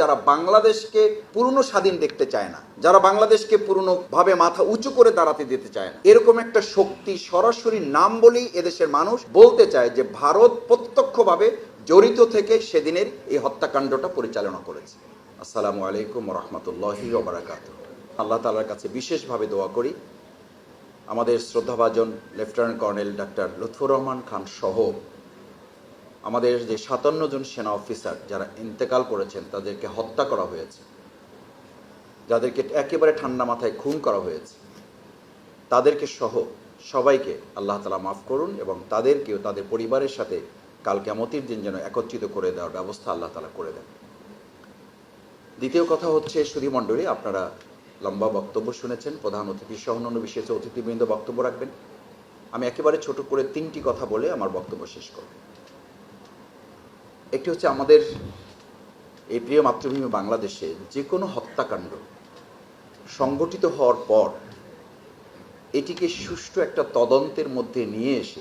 যারা বাংলাদেশকে পুরনো স্বাধীন দেখতে চায় না, যারা বাংলাদেশকে পুরনো ভাবে মাথা উঁচু করে দাঁড়াতে দিতে চায় না, এরকম একটা শক্তি সরাসরি নাম বলেই এদেশের মানুষ বলতে চায় যে ভারত প্রত্যক্ষভাবে জড়িত থেকে সেদিনের এই হত্যাকাণ্ডটা পরিচালনা করেছে। আসসালামু আলাইকুম রহমতুল্লাহি ওবরাকাত। আল্লাহ তালার কাছে বিশেষভাবে দোয়া করি। আমাদের শ্রদ্ধাভাজন lieutenant colonel doctor Lutfur Rahman Khan সহ আমাদের যে সাতান্ন জন সেনা অফিসার যারা ইন্তেকাল করেছেন, তাদেরকে হত্যা করা হয়েছে। যাদেরকে একেবারে ঠান্ডা মাথায় খুন করা হয়েছে। তাদেরকে সহ সবাইকে আল্লাহ তালা মাফ করুন এবং তাদেরকেও তাদের পরিবারের সাথে কাল কেমতির দিন যেন একত্রিত করে দেওয়ার ব্যবস্থা আল্লাহ তালা করে দেন। দ্বিতীয় কথা হচ্ছে সুধীমণ্ডলী আপনারা লম্বা বক্তব্য শুনেছেন। প্রধান অতিথি সহ অন্য বিশেষ অতিথিবৃন্দ বক্তব্য রাখবেন। আমি একেবারে ছোট করে তিনটি কথা বলে আমার বক্তব্য শেষ করব। একটি হচ্ছে আমাদের এই প্রিয় মাতৃভূমি বাংলাদেশে যে কোনো হত্যাকাণ্ড সংগঠিত হওয়ার পর এটিকে সুষ্ঠু একটা তদন্তের মধ্যে নিয়ে এসে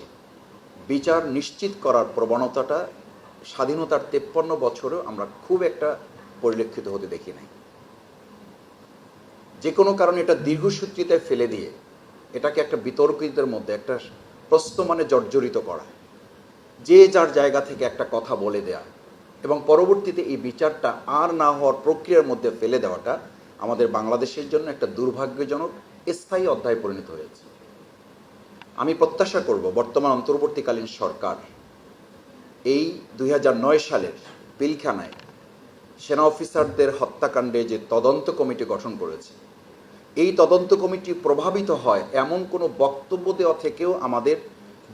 বিচার নিশ্চিত করার প্রবণতাটা স্বাধীনতার তেপ্পান্ন বছরেও আমরা খুব একটা পরিলক্ষিত হতে দেখি নাই। যে কোনো কারণে এটা দীর্ঘসূত্রিতায় ফেলে দিয়ে এটাকে একটা বিতর্কিতের মধ্যে, একটা প্রশ্ন মানে জর্জরিত করা। যে যার জায়গা থেকে একটা কথা বলে দেয়া। এবং পরবর্তীতে এই বিচারটা আর না হওয়ার প্রক্রিয়ার মধ্যে ফেলে দেওয়াটা আমাদের বাংলাদেশের জন্য একটা দুর্ভাগ্যজনক, স্থায়ী অধ্যায় পরিণত হয়েছে। আমি প্রত্যাশা করব বর্তমান অন্তর্বর্তীকালীন সরকার এই দুই হাজার নয় সালের পিলখানায় সেনা অফিসারদের হত্যাকাণ্ডে যে তদন্ত কমিটি গঠন করেছে, এই তদন্ত কমিটি প্রভাবিত হয় এমন কোনো বক্তব্য দেওয়া থেকেও আমাদের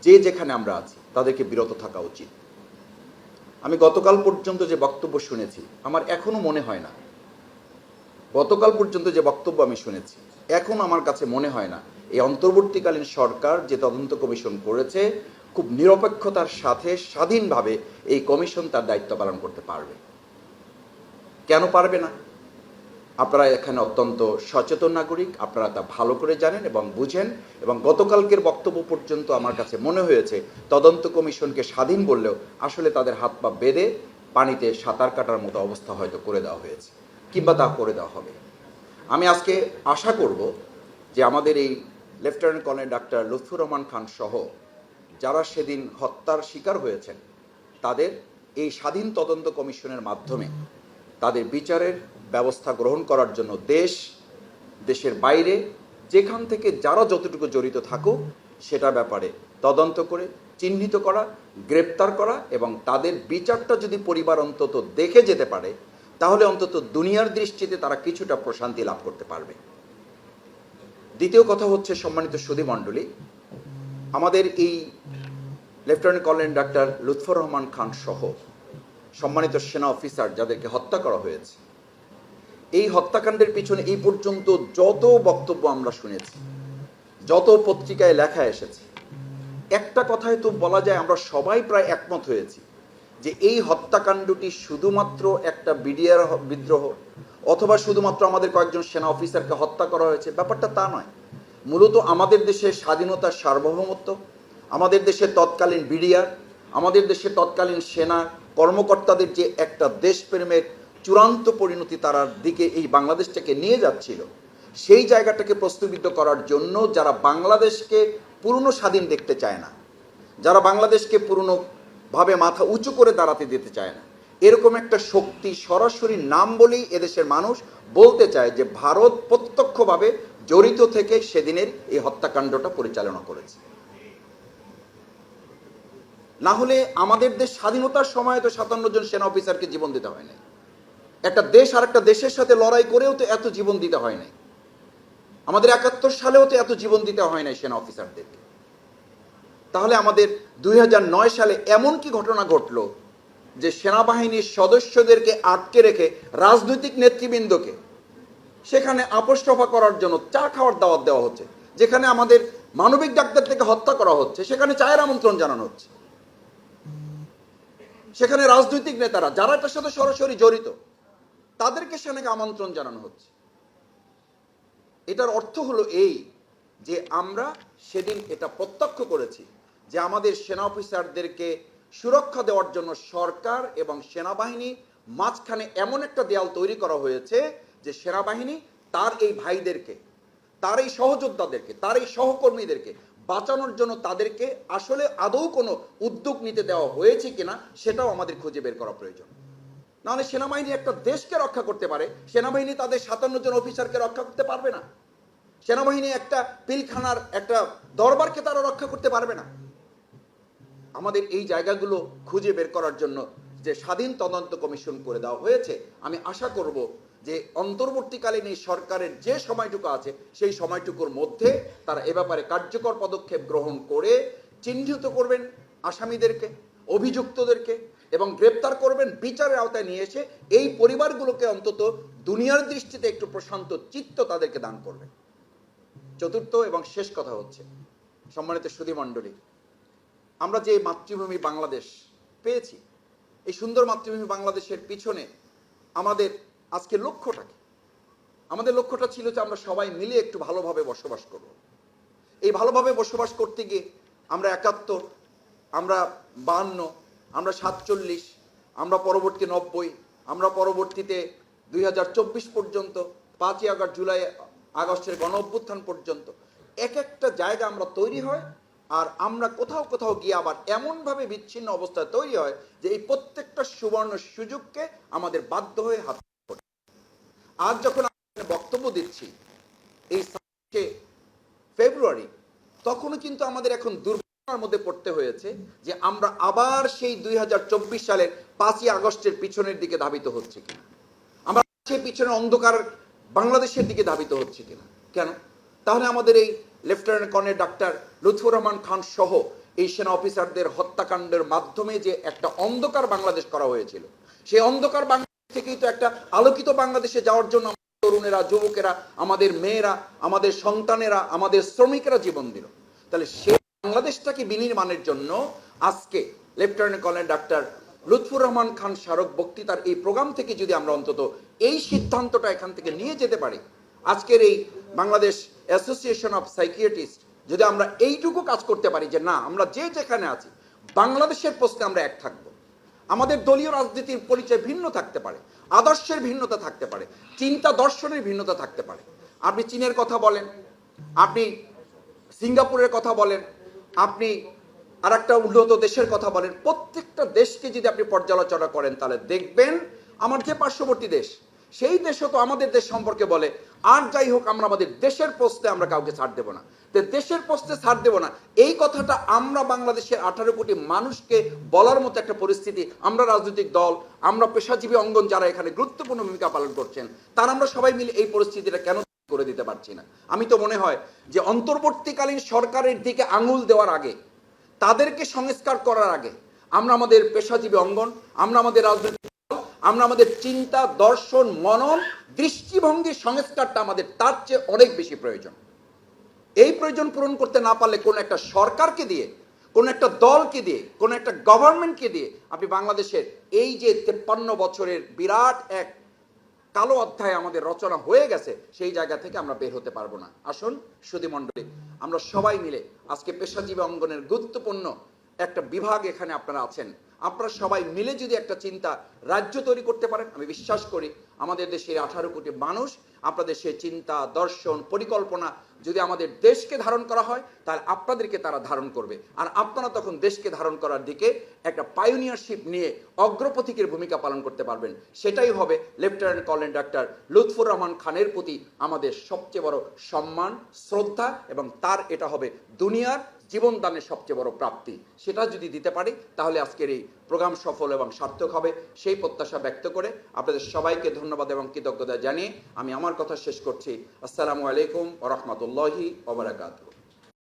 যে যেখানে আমরা আছি, তাদেরকে বিরত থাকা উচিত। আমি গতকাল পর্যন্ত যে বক্তব্য শুনেছি, আমার এখনও মনে হয় না। গতকাল পর্যন্ত যে বক্তব্য আমি শুনেছি, এখন আমার কাছে মনে হয় না। এই অন্তর্বর্তীকালীন সরকার যে তদন্ত কমিশন করেছে, খুব নিরপেক্ষতার সাথে, স্বাধীনভাবে এই কমিশন তার দায়িত্ব পালন করতে পারবে। কেন পারবে না? আপনারা এখানে অত্যন্ত সচেতন নাগরিক, আপনারা তা ভালো করে জানেন এবং বুঝেন এবং গতকালকের বক্তব্য পর্যন্ত আমার কাছে মনে হয়েছে, তদন্ত কমিশনকে স্বাধীন বললেও আসলে তাদের হাত পা বেঁধে পানিতে সাঁতার কাটার মতো অবস্থা হয়তো করে দেওয়া হয়েছে কিংবা তা করে দেওয়া হবে। আমি আজকে আশা করব যে আমাদের এই lieutenant colonel doctor Lutfur Rahman Khan সহ যারা সেদিন হত্যার শিকার হয়েছেন, তাদের এই স্বাধীন তদন্ত কমিশনের মাধ্যমে তাদের বিচারের ব্যবস্থা গ্রহণ করার জন্য দেশ, দেশের বাইরে, যেখান থেকে যারা যতটুকু জড়িত থাকুক, সেটা ব্যাপারে তদন্ত করে, চিহ্নিত করা, গ্রেপ্তার করা এবং তাদের বিচারটা যদি পরিবার অন্তত দেখে যেতে পারে, তাহলে অন্তত দুনিয়ার দৃষ্টিতে তারা কিছুটা প্রশান্তি লাভ করতে পারবে। দ্বিতীয় কথা হচ্ছে সম্মানিত সুধী মণ্ডলী, আমাদের এই lieutenant colonel doctor Lutfur Rahman Khan সহ সম্মানিত সেনা অফিসার যাদেরকে হত্যা করা হয়েছে এই হত্যাকাণ্ডের পিছনে এই পর্যন্ত যত বক্তব্য আমরা শুনেছি, যত পত্রিকায় লেখা এসেছে, একটা কথায় তো বলা যায় আমরা সবাই প্রায় একমত হয়েছি যে এই হত্যাকাণ্ডটি শুধুমাত্র একটা বিডিআর বিদ্রোহ অথবা শুধুমাত্র আমাদের কয়েকজন সেনা অফিসারকে হত্যা করা হয়েছে। ব্যাপারটা তা নয়। মূলত আমাদের দেশের স্বাধীনতার সার্বভৌমত্ব, আমাদের দেশের তৎকালীন বিডিআর, আমাদের দেশের তৎকালীন সেনা কর্মকর্তাদের যে একটা দেশপ্রেমের চূড়ান্ত পরিণতি তারার দিকে এই বাংলাদেশটাকে নিয়ে যাচ্ছিল। সেই জায়গাটাকে প্রস্তুবিদ্ধ করার জন্য যারা বাংলাদেশকে পুরনো স্বাধীন দেখতে চায় না, যারা বাংলাদেশকে পুরনো ভাবে মাথা উঁচু করে দাঁড়াতে দিতে চায় না, এরকম একটা শক্তি সরাসরি নাম বলেই এদেশের মানুষ বলতে চায় যে ভারত প্রত্যক্ষভাবে জড়িত থেকে সেদিনের এই হত্যাকাণ্ডটা পরিচালনা করেছে। না হলে আমাদের দেশ স্বাধীনতার সময় তো সাতান্ন জন সেনা অফিসারকে জীবন দিতে হয় নাই। একটা দেশ আর একটা দেশের সাথে লড়াই করেও তো এত জীবন দিতে হয় নাই। আমাদের একাত্তর সালেও তো এত জীবন দিতে হয় নাই সেনা অফিসারদেরকে। তাহলে আমাদের দুই হাজার নয় সালে এমন কি ঘটনা ঘটলো যে সেনাবাহিনীর সদস্যদেরকে আটকে রেখে রাজনৈতিক নেতৃবৃন্দকে সেখানে আপোষরফা করার জন্য চা খাওয়ার দাওয়াত দেওয়া হচ্ছে, যেখানে আমাদের মানবিক ডাক্তার থেকে হত্যা করা হচ্ছে, সেখানে চায়ের আমন্ত্রণ জানানো হচ্ছে। সেখানে রাজনৈতিক নেতারা, যারা এটার সাথে সরাসরি জড়িত তাদেরকে সেখানে আমন্ত্রণ জানানো হচ্ছে। এটার অর্থ হলো এই যে আমরা সেদিন এটা প্রত্যক্ষ করেছি যে আমাদের সেনা অফিসারদেরকে সুরক্ষা দেওয়ার জন্য সরকার এবং সেনাবাহিনী মাঝখানে এমন একটা দেয়াল তৈরি করা হয়েছে যে সেনাবাহিনী তার এই ভাইদেরকে, তার এই সহযোদ্ধাদেরকে, তার এই সহকর্মীদেরকে বাঁচানোর জন্য তাদেরকে আসলে আদৌ কোনো উদ্যোগ নিতে দেওয়া হয়েছে কিনা সেটাও আমাদের খুঁজে বের করা প্রয়োজন। নাহলে সেনাবাহিনী একটা দেশকে রক্ষা করতে পারে। সেনাবাহিনী তাদের সাতান্ন জন অফিসারকে রক্ষা করতে পারবে না। সেনাবাহিনী একটা পিলখানার একটা দরবারকে তারা রক্ষা করতে পারবে না। আমাদের এই জায়গাগুলো খুঁজে বের করার জন্য যে স্বাধীন তদন্ত কমিশন করে দেওয়া হয়েছে, আমি আশা করব যে অন্তর্বর্তীকালীন এই সরকারের যে সময়টুকু আছে, সেই সময়টুকুর মধ্যে তারা এ ব্যাপারে কার্যকর পদক্ষেপ গ্রহণ করে চিহ্নিত করবেন আসামিদেরকে, অভিযুক্তদেরকে এবং গ্রেপ্তার করবেন বিচারের আওতায় নিয়ে এসে এই পরিবারগুলোকে অন্তত দুনিয়ার দৃষ্টিতে একটু প্রশান্ত চিত্ত তাদেরকে দান করবেন চতুর্থ এবং শেষ কথা হচ্ছে, সম্মানিত সুধী মণ্ডলী, আমরা যে মাতৃভূমি বাংলাদেশ পেয়েছি, এই সুন্দর মাতৃভূমি বাংলাদেশের পিছনে আমাদের আজকে লক্ষ্যটা কি? আমাদের লক্ষ্যটা ছিল যে আমরা সবাই মিলে একটু ভালোভাবে বসবাস করব। এই ভালোভাবে বসবাস করতে গিয়ে আমরা একাত্তর, আমরা বান্ন আমরা সাতচল্লিশ, আমরা পরবর্তী নব্বই, আমরা পরবর্তীতে দুই হাজার চব্বিশ পর্যন্ত, পাঁচই আগস্ট, জুলাই আগস্টের গণ অভ্যুত্থান পর্যন্ত, এক একটা জায়গা আমরা তৈরি হয় আর আমরা কোথাও কোথাও গিয়ে আবার এমনভাবে বিচ্ছিন্ন অবস্থায় তৈরি হয় যে এই প্রত্যেকটা সুবর্ণ সুযোগকে আমাদের বাধ্য হয়ে হাত। আজ যখন বক্তব্য দিচ্ছি, এই ফেব্রুয়ারি, তখনও কিন্তু আমাদের এখন দুর্ঘটনার মধ্যে পড়তে হয়েছে যে আমরা আবার সেই দুই সালের পাঁচই আগস্টের পিছনের দিকে ধাবিত হচ্ছে কিনা। আমরা সেই পিছনে অন্ধকার বাংলাদেশের দিকে ধাবিত হচ্ছে কিনা। কেন? তাহলে আমাদের এই lieutenant colonel doctor Lutfur Rahman Khan সহ এই সেনা অফিসারদের হত্যাকাণ্ডের মাধ্যমে যে একটা অন্ধকার বাংলাদেশ করা হয়েছিল, সেই অন্ধকার বাংলাদেশ থেকেই তো একটা আলোকিত বাংলাদেশে যাওয়ার জন্য তরুণেরা, যুবকেরা, আমাদের মেয়েরা, আমাদের সন্তানেরা, আমাদের শ্রমিকেরা জীবন দিল। তাহলে সেই বাংলাদেশটাকে বিনির্মাণের জন্য আজকে lieutenant colonel doctor Lutfur Rahman Khan স্মারক বক্তৃতার এই প্রোগ্রাম থেকে যদি আমরা অন্তত এই সিদ্ধান্তটা এখান থেকে নিয়ে যেতে পারি, আজকের এই বাংলাদেশ অ্যাসোসিয়েশন অফ সাইকিয়াট্রিস্ট যদি আমরা এইটুকু কাজ করতে পারি যে না, আমরা যে যেখানে আছি, বাংলাদেশের প্রশ্নে আমরা এক থাকব। আমাদের দলীয় রাজনীতির পরিচয় ভিন্ন থাকতে পারে, আদর্শের ভিন্নতা থাকতে পারে, চিন্তা দর্শনের ভিন্নতা থাকতে পারে। আপনি চীনের কথা বলেন, আপনি সিঙ্গাপুরের কথা বলেন আপনি আর একটা উন্নত দেশের কথা বলেন, প্রত্যেকটা দেশকে যদি আপনি পর্যালোচনা করেন, তাহলে দেখবেন আমার যে পার্শ্ববর্তী দেশ, সেই দেশও তো আমাদের দেশ সম্পর্কে বলে, আর যাই হোক, আমরা আমাদের দেশের পোস্টে আমরা কাউকে ছাড় দেবো না। দেশের পোস্টে ছাড় দেবো না। এই কথাটা আমরা বাংলাদেশের আঠারো কোটি মানুষকে বলার মতো একটা পরিস্থিতি, আমরা রাজনৈতিক দল, আমরা পেশাজীবী অঙ্গন যারা এখানে গুরুত্বপূর্ণ ভূমিকা পালন করছেন, তারা আমরা সবাই মিলে এই পরিস্থিতিটা কেন করে দিতে পারছি না। আমি তো মনে হয় যে অন্তর্বর্তীকালীন সরকারের দিকে আঙুল দেওয়ার আগে, তাদেরকে সংস্কার করার আগে, আমরা আমাদের পেশাজীবী অঙ্গন, আমরা আমাদের রাজনৈতিক আমরা আমাদের চিন্তা, দর্শন, মনন, দৃষ্টিভঙ্গির সংস্কারটা আমাদের তার চেয়ে অনেক বেশি প্রয়োজন। এই প্রয়োজন পূরণ করতে না পারলে কোন একটা সরকারকে দিয়ে, কোন একটা দলকে দিয়ে, কোন একটা গভর্নমেন্টকে দিয়ে আপনি বাংলাদেশের এই যে তেপ্পান্ন বছরের বিরাট এক কালো অধ্যায় আমাদের রচনা হয়ে গেছে, সেই জায়গা থেকে আমরা বের হতে পারব না। আসুন, সুধি মণ্ডলী, আমরা সবাই মিলে আজকে পেশাজীবী অঙ্গনের গুরুত্বপূর্ণ একটা বিভাগ এখানে আপনারা আছেন। আপনারা সবাই মিলে যদি একটা চিন্তা রাজ্য তৈরি করতে পারেন, আমি বিশ্বাস করি আমাদের দেশের আঠারো কোটি মানুষ, আপনাদের সেই চিন্তা, দর্শন, পরিকল্পনা যদি আমাদের দেশকে ধারণ করা হয়, তাহলে আপনাদেরকে তারা ধারণ করবে। আর আপনারা তখন দেশকে ধারণ করার দিকে একটা পাইওনিয়ারশিপ নিয়ে অগ্রপথিকের ভূমিকা পালন করতে পারবেন। সেটাই হবে lieutenant colonel doctor Lutfur Rahman খানের প্রতি আমাদের সবচেয়ে বড় সম্মান, শ্রদ্ধা এবং তার এটা হবে দুনিয়ার জীবনদানের সবচেয়ে বড় প্রাপ্তি। সেটা যদি দিতে পারি, তাহলে আজকের এই প্রোগ্রাম সফল এবং সার্থক হবে। সেই প্রত্যাশা ব্যক্ত করে আপনাদের সবাইকে ধন্যবাদ এবং কৃতজ্ঞতা জানিয়ে আমি আমার কথা শেষ করছি। আসসালামু আলাইকুম রহমতুল্লাহি ওবরাকাতুহ